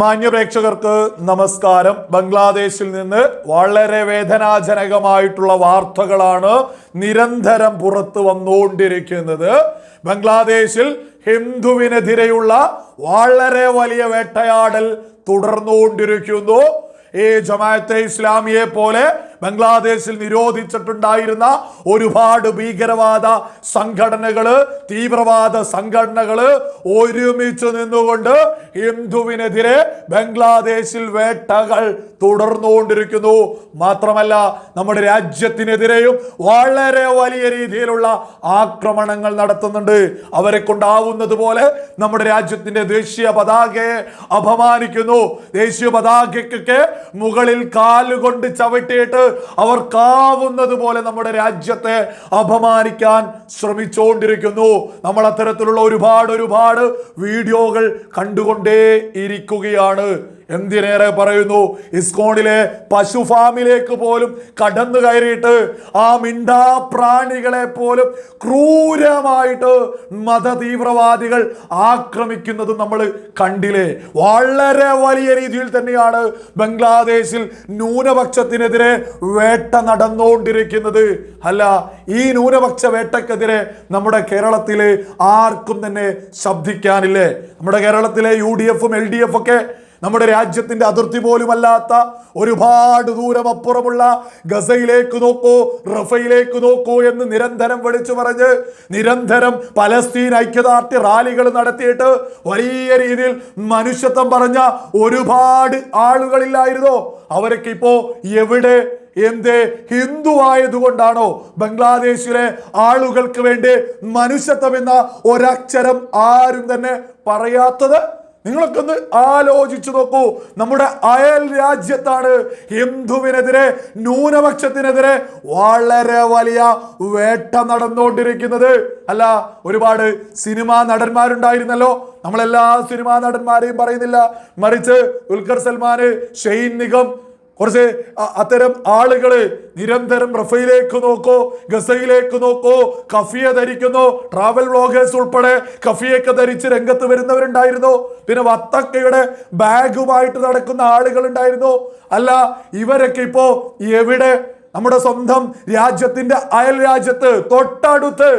മാന്യപ്രേക്ഷകർക്ക് നമസ്കാരം. ബംഗ്ലാദേശിൽ നിന്ന് വളരെ വേദനാജനകമായിട്ടുള്ള വാർത്തകളാണ് നിരന്തരം പുറത്തു വന്നുകൊണ്ടിരിക്കുന്നത്. ബംഗ്ലാദേശിൽ ഹിന്ദുവിനെതിരെയുള്ള വളരെ വലിയ വേട്ടയാടൽ തുടർന്നുകൊണ്ടിരിക്കുന്നു. ഈ ജമാഅത്തെ ഇസ്ലാമിയെ പോലെ ബംഗ്ലാദേശിൽ നിരോധിച്ചിട്ടുണ്ടായിരുന്ന ഒരുപാട് ഭീകരവാദ സംഘടനകൾ തീവ്രവാദ സംഘടനകൾ ഒരുമിച്ച് നിന്നുകൊണ്ട് ഹിന്ദുവിനെതിരെ ബംഗ്ലാദേശിൽ വേട്ടകൾ തുടർന്നുകൊണ്ടിരിക്കുന്നു. മാത്രമല്ല നമ്മുടെ രാജ്യത്തിനെതിരെയും വളരെ വലിയ രീതിയിലുള്ള ആക്രമണങ്ങൾ നടത്തുന്നുണ്ട്. അവരെ കൊണ്ടാവുന്നത് പോലെ നമ്മുടെ രാജ്യത്തിന്റെ ദേശീയ പതാകയെ അപമാനിക്കുന്നു. ദേശീയ പതാകയ്ക്കൊക്കെ മുകളിൽ കാലുകൊണ്ട് ചവിട്ടിയിട്ട് അവർക്കാവുന്നത് പോലെ നമ്മുടെ രാജ്യത്തെ അപമാനിക്കാൻ ശ്രമിച്ചുകൊണ്ടിരിക്കുന്നു നമ്മൾ അത്തരത്തിലുള്ള ഒരുപാട് ഒരുപാട് വീഡിയോകൾ കണ്ടുകൊണ്ടേ ഇരിക്കുകയാണ്. എന്തിനേറെ പറയുന്നു? ഇസ്കോണിലെ പശു ഫാമിലേക്ക് പോലും കടന്നു കയറിയിട്ട് ആ മിണ്ടാ പ്രാണികളെ പോലും ക്രൂരമായിട്ട് മത തീവ്രവാദികൾ ആക്രമിക്കുന്നത് നമ്മൾ കണ്ടില്ലേ? വളരെ വലിയ രീതിയിൽ തന്നെയാണ് ബംഗ്ലാദേശിൽ ന്യൂനപക്ഷത്തിനെതിരെ വേട്ട നടന്നുകൊണ്ടിരിക്കുന്നത്. അല്ല ഈ ന്യൂനപക്ഷ വേട്ടക്കെതിരെ നമ്മുടെ കേരളത്തിൽ ആർക്കും തന്നെ ശബ്ദിക്കാനില്ലേ? നമ്മുടെ കേരളത്തിലെ യു ഡി എഫും എൽ ഡി എഫ് ഒക്കെ നമ്മുടെ രാജ്യത്തിന്റെ അതിർത്തി പോലുമല്ലാത്ത ഒരുപാട് ദൂരം അപ്പുറമുള്ള ഗസയിലേക്ക് നോക്കൂ റഫയിലേക്ക് നോക്കൂ എന്ന് നിരന്തരം വിളിച്ചു പറഞ്ഞ് നിരന്തരം പലസ്തീൻ ഐക്യദാർഢ്യ റാലികൾ നടത്തിയിട്ട് വലിയ രീതിയിൽ മനുഷ്യത്വം പറഞ്ഞ ഒരുപാട് ആളുകളില്ലായിരുന്നോ. അവരൊക്കെ ഇപ്പോ എവിടെ എന്ത് ഹിന്ദു ആയതുകൊണ്ടാണോ ബംഗ്ലാദേശിലെ ആളുകൾക്ക് വേണ്ടി മനുഷ്യത്വം എന്ന ഒരക്ഷരം ആരും തന്നെ പറയാത്തത്? നിങ്ങളൊക്കെ ഒന്ന് ആലോചിച്ചു നോക്കൂ. നമ്മുടെ അയൽ രാജ്യത്താണ് ഹിന്ദുവിനെതിരെ ന്യൂനപക്ഷത്തിനെതിരെ വളരെ വലിയ വേട്ട നടന്നുകൊണ്ടിരിക്കുന്നത്. അല്ല ഒരുപാട് സിനിമാ നടന്മാരുണ്ടായിരുന്നല്ലോ. നമ്മളെല്ലാ സിനിമാ നടന്മാരെയും പറയുന്നില്ല. മറിച്ച് ദുൽഖർ സൽമാന് ഷെയ്ൻ നിഗം കുറച്ച് അത്തരം ആളുകൾ നിരന്തരം റഫയിലേക്ക് നോക്കോ ഗസയിലേക്ക് നോക്കോ. കഫിയ ധരിക്കുന്നു ട്രാവൽ വ്ളോഗേഴ്സ് ഉൾപ്പെടെ കഫിയൊക്കെ ധരിച്ച് രംഗത്ത് വരുന്നവരുണ്ടായിരുന്നു. പിന്നെ വത്തക്കയുടെ ബാഗുമായിട്ട് നടക്കുന്ന ആളുകൾ ഉണ്ടായിരുന്നു അല്ല ഇവരൊക്കെ ഇപ്പോ എവിടെ? നമ്മുടെ സ്വന്തം രാജ്യത്തിന്റെ അയൽ രാജ്യത്ത് തൊട്ടടുത്ത്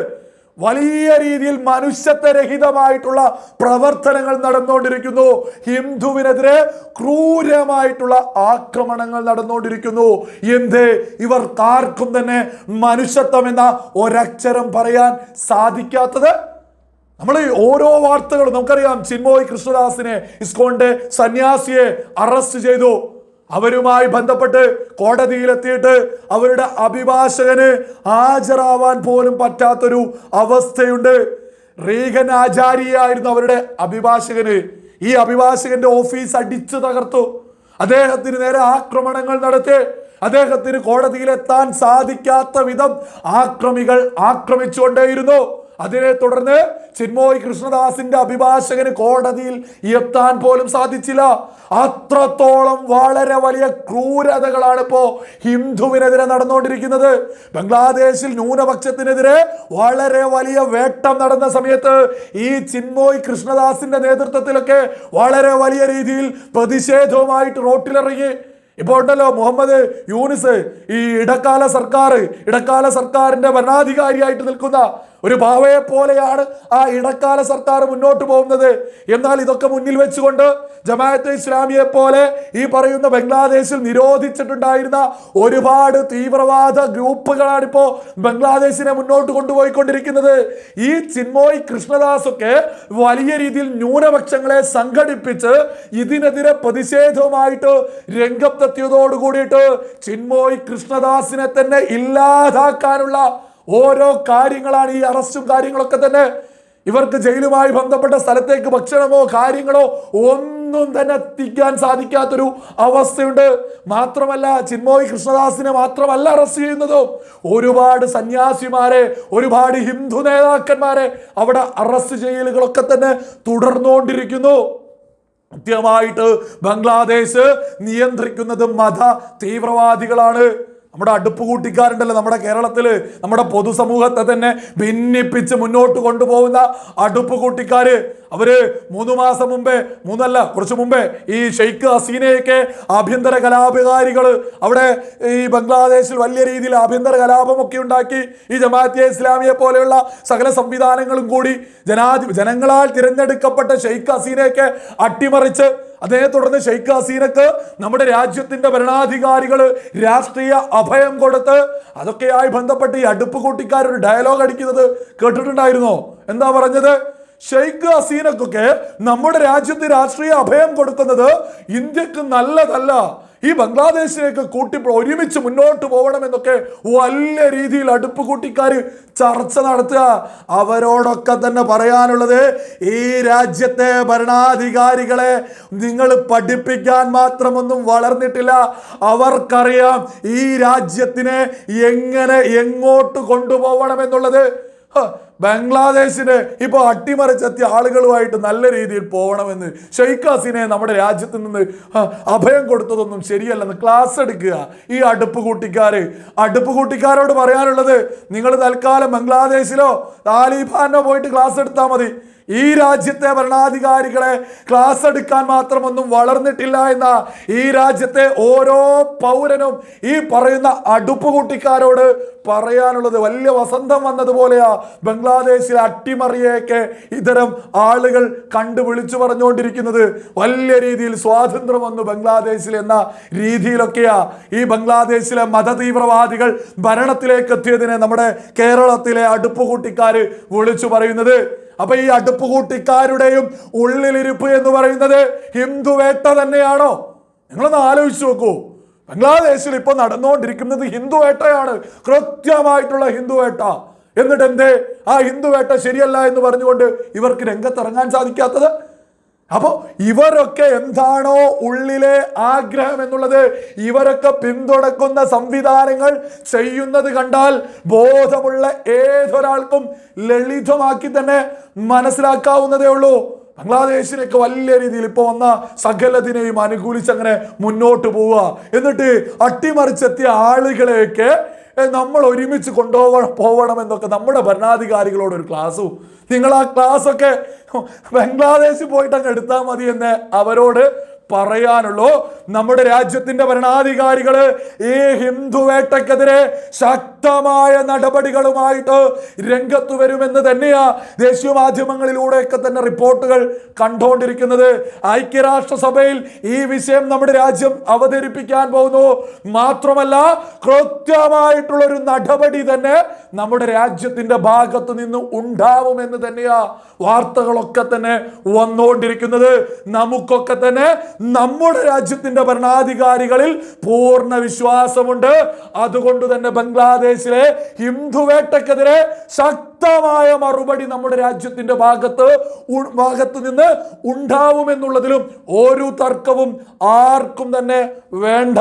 വലിയ രീതിയിൽ മനുഷ്യത്വരഹിതമായിട്ടുള്ള പ്രവർത്തനങ്ങൾ നടന്നുകൊണ്ടിരിക്കുന്നു. ഹിന്ദുവിനെതിരെ ക്രൂരമായിട്ടുള്ള ആക്രമണങ്ങൾ നടന്നുകൊണ്ടിരിക്കുന്നു. എന്ത്? ഇവർക്കാർക്കും തന്നെ മനുഷ്യത്വം എന്ന ഒരക്ഷരം പറയാൻ സാധിക്കാത്തത്? നമ്മൾ ഓരോ വാർത്തകളും നമുക്കറിയാം. ചിന്മോയ് കൃഷ്ണദാസിനെ ഇസ്കോണിന്റെ സന്യാസിയെ അറസ്റ്റ് ചെയ്തു. അവരുമായി ബന്ധപ്പെട്ട് കോടതിയിലെത്തിയിട്ട് അവരുടെ അഭിഭാഷകന് ഹാജരാവാൻ പോലും പറ്റാത്തൊരു അവസ്ഥയുണ്ട്. റീഗൻ ആചാര്യായിരുന്നു അവരുടെ അഭിഭാഷകന് ഈ അഭിഭാഷകന്റെ ഓഫീസ് അടിച്ചു തകർത്തു. അദ്ദേഹത്തിന് നേരെ ആക്രമണങ്ങൾ നടത്തി. അദ്ദേഹത്തിന് കോടതിയിലെത്താൻ സാധിക്കാത്ത വിധം ആക്രമികൾ ആക്രമിച്ചുകൊണ്ടേയിരുന്നു. അതിനെ തുടർന്ന് ചിന്മോയ് കൃഷ്ണദാസിന്റെ അഭിഭാഷകന് കോടതിയിൽ എത്താൻ പോലും സാധിച്ചില്ല. അത്രത്തോളം വളരെ വലിയ ക്രൂരതകളാണ് ഇപ്പോ ഹിന്ദുവിനെതിരെ നടന്നുകൊണ്ടിരിക്കുന്നത്. ബംഗ്ലാദേശിൽ ന്യൂനപക്ഷത്തിനെതിരെ വളരെ വലിയ വേട്ടം നടന്ന സമയത്ത് ഈ ചിന്മോയ് കൃഷ്ണദാസിന്റെ നേതൃത്വത്തിലൊക്കെ വളരെ വലിയ രീതിയിൽ പ്രതിഷേധവുമായിട്ട് റോട്ടിലിറങ്ങി. ഇപ്പോൾ ഉണ്ടല്ലോ മുഹമ്മദ് യൂനിസ് ഈ ഇടക്കാല സർക്കാർ ഇടക്കാല സർക്കാരിന്റെ ഭരണാധികാരിയായിട്ട് നിൽക്കുന്ന ഒരു പാവയെ പോലെയാണ് ആ ഇടക്കാല സർക്കാർ മുന്നോട്ട് പോകുന്നത്. എന്നാൽ ഇതൊക്കെ മുന്നിൽ വെച്ചുകൊണ്ട് ജമാഅത്തെ ഇസ്ലാമിയെ പോലെ ഈ പറയുന്ന ബംഗ്ലാദേശിൽ നിരോധിച്ചിട്ടുണ്ടായിരുന്ന ഒരുപാട് തീവ്രവാദ ഗ്രൂപ്പുകളാണ് ഇപ്പോൾ ബംഗ്ലാദേശിനെ മുന്നോട്ട് കൊണ്ടുപോയിക്കൊണ്ടിരിക്കുന്നത്. ഈ ചിന്മോയ് കൃഷ്ണദാസ് ഒക്കെ വലിയ രീതിയിൽ ന്യൂനപക്ഷങ്ങളെ സംഘടിപ്പിച്ച് ഇതിനെതിരെ പ്രതിഷേധവുമായിട്ട് രംഗത്തെത്തിയതോടുകൂടിയിട്ട് ചിന്മോയ് കൃഷ്ണദാസിനെ തന്നെ ഇല്ലാതാക്കാനുള്ള ഓരോ കാര്യങ്ങളാണ് ഈ അറസ്റ്റും കാര്യങ്ങളൊക്കെ തന്നെ. ഇവർക്ക് ജയിലുമായി ബന്ധപ്പെട്ട സ്ഥലത്തേക്ക് ഭക്ഷണമോ കാര്യങ്ങളോ ഒന്നും തന്നെ എത്തിക്കാൻ സാധിക്കാത്തൊരു അവസ്ഥയുണ്ട്. മാത്രമല്ല ചിന്മോയ് കൃഷ്ണദാസിനെ മാത്രമല്ല അറസ്റ്റ് ചെയ്യുന്നതും ഒരുപാട് സന്യാസിമാരെ ഒരുപാട് ഹിന്ദു നേതാക്കന്മാരെ അവിടെ അറസ്റ്റ് ചെയ്യലുകളൊക്കെ തന്നെ തുടർന്നുകൊണ്ടിരിക്കുന്നു. കൃത്യമായിട്ട് ബംഗ്ലാദേശ് നിയന്ത്രിക്കുന്നത് മത തീവ്രവാദികളാണ്. നമ്മുടെ അടുപ്പ് കൂട്ടിക്കാരുണ്ടല്ലോ നമ്മുടെ കേരളത്തിൽ നമ്മുടെ പൊതുസമൂഹത്തെ തന്നെ ഭിന്നിപ്പിച്ച് മുന്നോട്ട് കൊണ്ടുപോകുന്ന അടുപ്പ് കൂട്ടിക്കാർ അവർ മൂന്ന് മാസം മുമ്പേ മൂന്നല്ല കുറച്ച് മുമ്പേ ഈ ഷെയ്ഖ് ഹസീനയൊക്കെ ആഭ്യന്തര കലാപകാരികൾ അവിടെ ഈ ബംഗ്ലാദേശിൽ വലിയ രീതിയിൽ ആഭ്യന്തര കലാപമൊക്കെ ഉണ്ടാക്കി ഈ ജമാഅത്തെ ഇസ്ലാമിയെ പോലെയുള്ള സകല സംവിധാനങ്ങളും കൂടി ജനാധി ജനങ്ങളാൽ തിരഞ്ഞെടുക്കപ്പെട്ട ഷെയ്ഖ് ഹസീനയൊക്കെ അട്ടിമറിച്ച് അതേ തുടർന്ന് ഷെയ്ഖ് ഹസീനക്ക് നമ്മുടെ രാജ്യത്തിന്റെ ഭരണാധികാരികൾ രാഷ്ട്രീയ അഭയം കൊടുത്ത് അതൊക്കെയായി ബന്ധപ്പെട്ട് ഈ അടുപ്പ് കൂട്ടിക്കാരൊരു ഡയലോഗ് അടിക്കുന്നത് കേട്ടിട്ടുണ്ടായിരുന്നോ? എന്താ പറഞ്ഞത്? ഷെയ്ഖ് ഹസീനക്കൊക്കെ നമ്മുടെ രാജ്യത്ത് രാഷ്ട്രീയ അഭയം കൊടുക്കുന്നത് ഇന്ത്യയ്ക്ക് നല്ലതല്ല. ഈ ബംഗ്ലാദേശിലേക്ക് കൂട്ടി ഒരുമിച്ച് മുന്നോട്ട് പോകണമെന്നൊക്കെ വലിയ രീതിയിൽ അടുപ്പ് കൂട്ടിക്കാർ ചർച്ച നടത്തുക. അവരോടൊക്കെ തന്നെ പറയാനുള്ളത് ഈ രാജ്യത്തെ ഭരണാധികാരികളെ നിങ്ങൾ പഠിപ്പിക്കാൻ മാത്രമൊന്നും വളർന്നിട്ടില്ല. അവർക്കറിയാം ഈ രാജ്യത്തിനെ എങ്ങനെ എങ്ങോട്ട് കൊണ്ടുപോകണമെന്നുള്ളത്. ഹ, ബംഗ്ലാദേശിന് ഇപ്പോൾ അട്ടിമറിച്ചെത്തിയ ആളുകളുമായിട്ട് നല്ല രീതിയിൽ പോകണമെന്ന് ഷെയ്ഖ് ഹസീനെ നമ്മുടെ രാജ്യത്ത് നിന്ന് അഭയം കൊടുത്തതൊന്നും ശരിയല്ലെന്ന് ക്ലാസ് എടുക്കുക. ഈ അടുപ്പ് കൂട്ടിക്കാർ അടുപ്പ് കൂട്ടിക്കാരോട് പറയാനുള്ളത് നിങ്ങൾ തൽക്കാലം ബംഗ്ലാദേശിലോ താലിബാനോ പോയിട്ട് ക്ലാസ് എടുത്താൽ മതി. ഈ രാജ്യത്തെ ഭരണാധികാരികളെ ക്ലാസ് എടുക്കാൻ മാത്രമൊന്നും വളർന്നിട്ടില്ല എന്ന ഈ രാജ്യത്തെ ഓരോ പൗരനും ഈ പറയുന്ന അടുപ്പ് കൂട്ടിക്കാരോട് പറയാനുള്ളത് വലിയ വസന്തം വന്നതുപോലെയാ ബംഗ്ലാദേശിലെ അട്ടിമറിയൊക്കെ ഇത്തരം ആളുകൾ കണ്ടു വിളിച്ചു പറഞ്ഞുകൊണ്ടിരിക്കുന്നത്. വലിയ രീതിയിൽ സ്വാതന്ത്ര്യം വന്നു ബംഗ്ലാദേശിൽ എന്ന രീതിയിലൊക്കെയാ ഈ ബംഗ്ലാദേശിലെ മതതീവ്രവാദികൾ ഭരണത്തിലേക്ക് എത്തിയതിനെ നമ്മുടെ കേരളത്തിലെ അടുപ്പ് കൂട്ടിക്കാർ വിളിച്ചു പറയുന്നത്. അപ്പൊ ഈ അടുപ്പ് കൂട്ടിക്കാരുടെയും ഉള്ളിലിരിപ്പ് എന്ന് പറയുന്നത് ഹിന്ദുവേട്ട തന്നെയാണോ? നിങ്ങളൊന്ന് ആലോചിച്ച് നോക്കൂ. ബംഗ്ലാദേശിൽ ഇപ്പൊ നടന്നുകൊണ്ടിരിക്കുന്നത് ഹിന്ദുവേട്ടയാണ്. കൃത്യമായിട്ടുള്ള ഹിന്ദുവേട്ട. എന്നിട്ട് എന്തേ ആ ഹിന്ദുവേട്ട ശരിയല്ല എന്ന് പറഞ്ഞുകൊണ്ട് ഇവർക്ക് രംഗത്തിറങ്ങാൻ സാധിക്കാത്തത് അപ്പോ ഇവരൊക്കെ എന്താണോ ഉള്ളിലെ ആഗ്രഹം എന്നുള്ളത് ഇവരൊക്കെ പിന്തുണക്കുന്ന സംവിധാനങ്ങൾ ചെയ്യുന്നത് കണ്ടാൽ ബോധമുള്ള ഏതൊരാൾക്കും ലളിതമാക്കി തന്നെ മനസ്സിലാക്കാവുന്നതേ ഉള്ളൂ. ബംഗ്ലാദേശിനൊക്കെ വലിയ രീതിയിൽ ഇപ്പോൾ വന്ന സകലതിനെയും അനുകൂലിച്ച് അങ്ങനെ മുന്നോട്ട് പോവുക. എന്നിട്ട് അട്ടിമറിച്ചെത്തിയ ആളുകളെയൊക്കെ നമ്മൾ ഒരുമിച്ച് കൊണ്ടുപോകണം പോകണം എന്നൊക്കെ നമ്മുടെ ഭരണാധികാരികളോട് ഒരു ക്ലാസ്സും നിങ്ങൾ ആ ക്ലാസ്സൊക്കെ ബംഗ്ലാദേശിൽ പോയിട്ട് അങ്ങ് എടുത്താൽ മതി എന്ന് അവരോട് പറയാനുള്ളൂ. നമ്മുടെ രാജ്യത്തിന്റെ ഭരണാധികാരികൾ ഈ ഹിന്ദുവേട്ടക്കെതിരെ ശക്തമായ നടപടികളുമായിട്ട് രംഗത്ത് വരുമെന്ന് തന്നെയാ ദേശീയ മാധ്യമങ്ങളിലൂടെയൊക്കെ തന്നെ റിപ്പോർട്ടുകൾ കണ്ടുകൊണ്ടിരിക്കുന്നത്. ഐക്യരാഷ്ട്രസഭയിൽ ഈ വിഷയം നമ്മുടെ രാജ്യം അവതരിപ്പിക്കാൻ പോകുന്നു. മാത്രമല്ല കൃത്യമായിട്ടുള്ള ഒരു നടപടി തന്നെ നമ്മുടെ രാജ്യത്തിന്റെ ഭാഗത്ത് നിന്ന് ഉണ്ടാവുമെന്ന് തന്നെയാ വാർത്തകളൊക്കെ തന്നെ വന്നുകൊണ്ടിരിക്കുന്നത്. നമുക്കൊക്കെ തന്നെ നമ്മുടെ രാജ്യത്തിന്റെ ഭരണാധികാരികളിൽ പൂർണ വിശ്വാസമുണ്ട്. അതുകൊണ്ട് തന്നെ ബംഗ്ലാദേശിലെ ഹിന്ദുവേട്ടക്കെതിരെ ശക്തമായ മറുപടി നമ്മുടെ രാജ്യത്തിന്റെ ഭാഗത്ത് ഭാഗത്ത് നിന്ന് ഉണ്ടാവുമെന്നുള്ളതിലും ഒരു തർക്കവും ആർക്കും തന്നെ വേണ്ട.